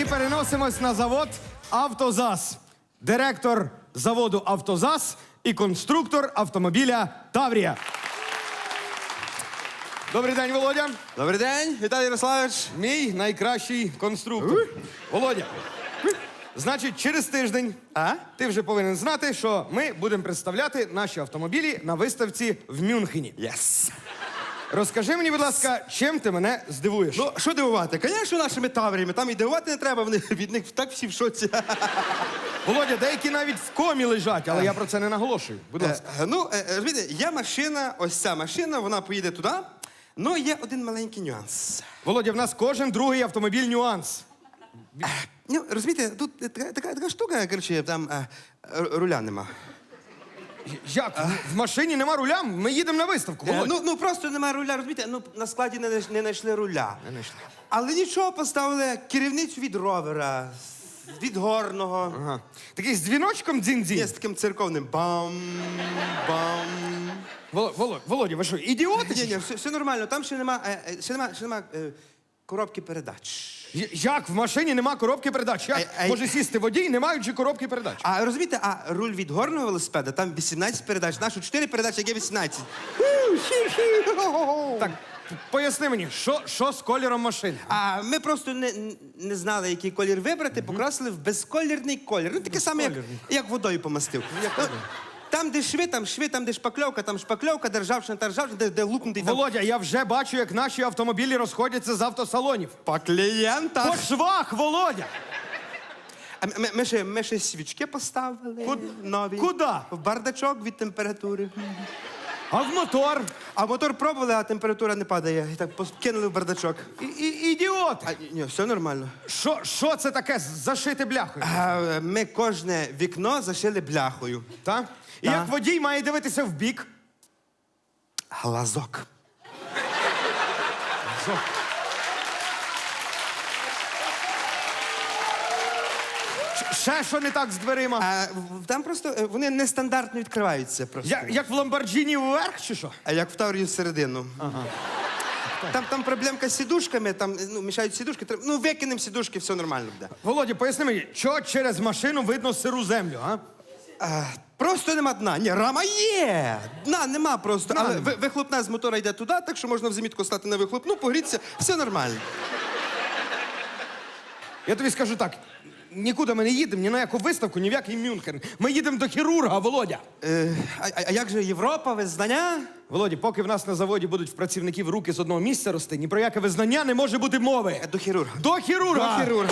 і переносимось на завод Автозас. Директор заводу Автозас і конструктор автомобіля Таврія. Добрий день, Володя. Добрий день, Віталій Ярославович. Мій найкращий конструктор. Володя. Значить, через тиждень А? ти вже повинен знати, що ми будемо представляти наші автомобілі на виставці в Мюнхені. Єс. Розкажи мені, будь ласка, чим ти мене здивуєш? Ну, що дивувати? Звісно, нашими тавріями. Там і дивувати не треба, вони від них так всі в шоці. Володя, деякі навіть в комі лежать, але я про це не наголошую. Будь ласка. Е, Ну, е, е, розумієте, є машина, ось ця машина, вона поїде туди. Ну, є один маленький нюанс. Володя, в нас кожен другий автомобіль нюанс. Ну, розумієте, тут е, така, така, штука, коротше, там е, руля нема. Як? В машині нема руля? Ми їдемо на виставку. Е, Ну, ну просто нема руля, розумієте, ну на складі не, знайш- не знайшли руля. Не знайшли. Але нічого, поставили керівницю від ровера, з- від горного. Ага. Такий з дзвіночком Є дзінь-дзінь. з таким церковним бам, бам. Володя, Володя, Володя, ви що, ідіоти? Ні, ні, все, все нормально. Там ще нема, е, е, ще нема, ще нема е, коробки передач. Я- Як в машині нема коробки передач? Як Ай, ай. може сісти водій, не маючи коробки передач? А розумієте, а руль від горного велосипеда, там 18 передач, нашу 4 передачі, як є 18. Так, поясни мені, що, що з кольором машини? А ми просто не, не знали, який колір вибрати, покрасили в безколірний колір. Ну, таке саме, як, Безколірний. як водою помастив. Ну, Там, де шви, там шви, там, де шпакльовка, там шпакльовка, де ржавчина, та ржавчина, де, де лупнутий там. Володя, я вже бачу, як наші автомобілі розходяться з автосалонів. По клієнтах. По швах, Володя! А ми, ми, ще, ми ще свічки поставили. Куд- Нові. куда? В бардачок від температури. А в мотор? А мотор пробували, а температура не падає. І так кинули в бардачок. І, і, ідіот! А, ні, все нормально. Що, що це таке зашити бляхою? А, ми кожне вікно зашили бляхою. Так? І як водій має дивитися в бік? Глазок. Щ- Ще що не так з дверима? А в- там просто е, вони нестандартно відкриваються просто. Я, як в Ламборджіні вверх чи що? А як в Таврію всередину. Ага. Там, там проблемка з сідушками, там ну, мішають сідушки. Треба- Ну, викинемо сідушки, все нормально буде. Володя, поясни мені, що через машину видно сиру землю, а? А, просто нема дна. Ні, рама є. Дна нема просто. Але ви- вихлопна з мотора йде туди, так що можна в замітку стати на вихлопну, погрітися, все нормально. Я тобі скажу так: нікуди ми не їдемо, ні на яку виставку, ні в який Мюнхен. Ми їдемо до хірурга, Володя. Е, а, а- як же Європа, визнання? Володя, поки в нас на заводі будуть в працівників руки з одного місця рости, ні про яке визнання не може бути мови. Е, До хірурга. До хірурга! До хірурга.